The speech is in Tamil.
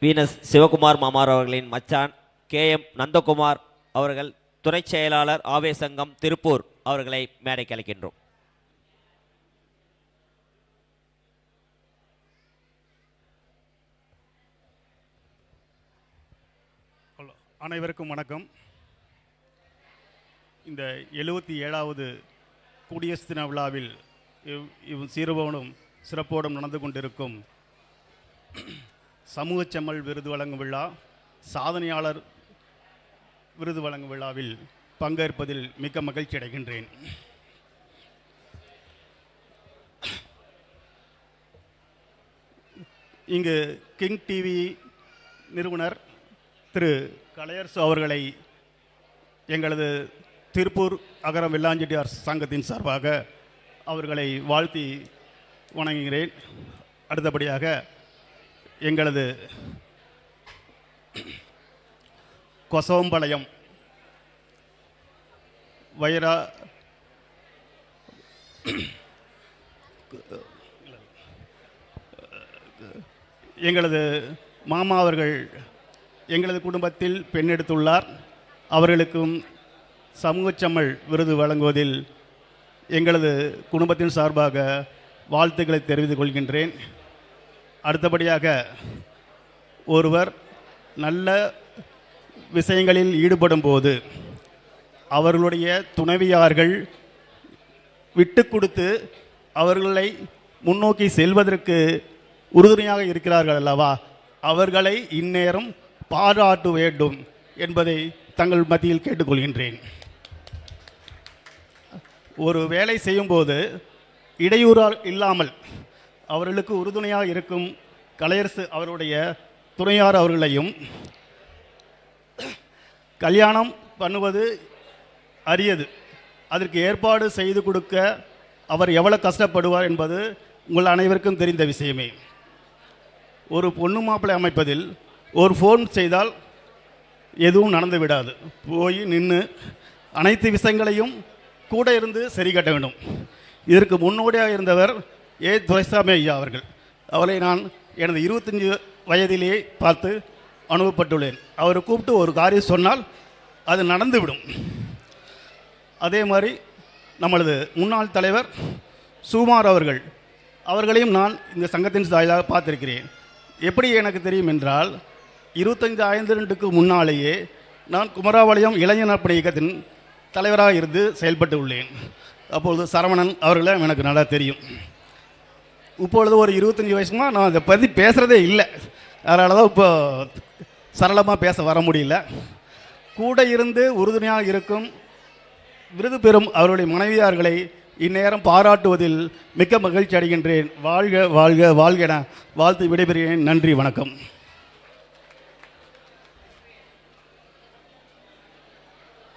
வீனஸ் சிவகுமார் மாமார் அவர்களின் மச்சான் கே. எம். நந்தகுமார் அவர்கள் துணைச் செயலாளர் ஆவேசங்கம் திருப்பூர் அவர்களை மேடைக்கு அழைக்கின்றோம். அனைவருக்கும் வணக்கம். இந்த எழுபத்தி ஏழாவது குடியரசு தின விழாவில் இவ் இவ் சீர்பவனும் சிறப்போடும் நடந்து கொண்டிருக்கும் சமூகச் செம்மல் விருது வழங்கும் விழா சாதனையாளர் விருது வழங்கும் விழாவில் பங்கேற்பதில் மிக்க மகிழ்ச்சி அடைகின்றேன். இங்கு கிங் டிவி நிறுவனர் திரு. கலையரசு அவர்களை எங்களது திருப்பூர் அகரம் வெள்ளாஞ்செட்டியார் சங்கத்தின் சார்பாக அவர்களை வாழ்த்தி வணங்குகிறேன். அடுத்தபடியாக எங்களது கொசவம்பாளையம் வைரா எங்களது மாமா அவர்கள் எங்களது குடும்பத்தில் பெண் எடுத்துள்ளார். அவர்களுக்கும் சமூகச்சம்மல் விருது வழங்குவதில் எங்களது குடும்பத்தின் சார்பாக வாழ்த்துக்களை தெரிவித்துக் கொள்கின்றேன். அடுத்தபடியாக ஒருவர் நல்ல விஷயங்களில் ஈடுபடும் போது அவர்களுடைய துணைவியார்கள் விட்டு கொடுத்து அவர்களை முன்னோக்கி செல்வதற்கு உறுதுணையாக இருக்கிறார்கள் அல்லவா? அவர்களை இந்நேரம் பாராட்ட வேண்டும் என்பதை தங்கள் மத்தியில் கேட்டுக்கொள்கின்றேன். ஒரு வேலை செய்யும்போது இடையூறால் இல்லாமல் அவர்களுக்கு உறுதுணையாக இருக்கும் கலையரசு அவருடைய துணையார் அவர்களையும் கல்யாணம் பண்ணுவது அரியது. அதற்கு ஏற்பாடு செய்து கொடுக்க அவர் எவ்வளோ கஷ்டப்படுவார் என்பது உங்கள் அனைவருக்கும் தெரிந்த விஷயமே. ஒரு பொண்ணு மாப்பிள்ளை அமைப்பதில் ஒரு ஃபோன் செய்தால் எதுவும் நடந்து விடாது. போய் நின்று அனைத்து விஷயங்களையும் கூட இருந்து சரி கட்ட வேண்டும். இதற்கு முன்னோடியாக இருந்தவர் ஏ துரைசாமி ஐயா அவர்கள். அவரை நான் எனது இருபத்தஞ்சி வயதிலேயே பார்த்து அனுபவப்பட்டுள்ளேன். அவரை கூப்பிட்டு ஒரு காரியம் சொன்னால் அது நடந்துவிடும். அதே மாதிரி நம்மளது முன்னாள் தலைவர் சுமார் அவர்கள் அவர்களையும் நான் இந்த சங்கத்தின் சாயலாக பார்த்திருக்கிறேன். எப்படி எனக்கு தெரியும் என்றால் இருபத்தஞ்சு ஐந்து ரெண்டுக்கு முன்னாலேயே நான் குமராபாளையம் இளைஞர் படை இயக்கத்தின் தலைவராக இருந்து செயல்பட்டு உள்ளேன். அப்பொழுது சரவணன் அவர்களை எனக்கு நல்லா தெரியும். இப்பொழுது ஒரு இருபத்தஞ்சி வயசுமா நான் அதை பற்றி பேசுகிறதே இல்லை. அதனால தான் இப்போ சரளமாக பேச வர முடியல. கூட இருந்து உறுதுணையாக இருக்கும் விருது பெறும் அவருடைய மனைவியார்களை இந்நேரம் பாராட்டுவதில் மிக்க மகிழ்ச்சி அடைகின்றேன். வாழ்க வாழ்க வாழ்க என வாழ்த்து விடைபெறுகிறேன். நன்றி வணக்கம்.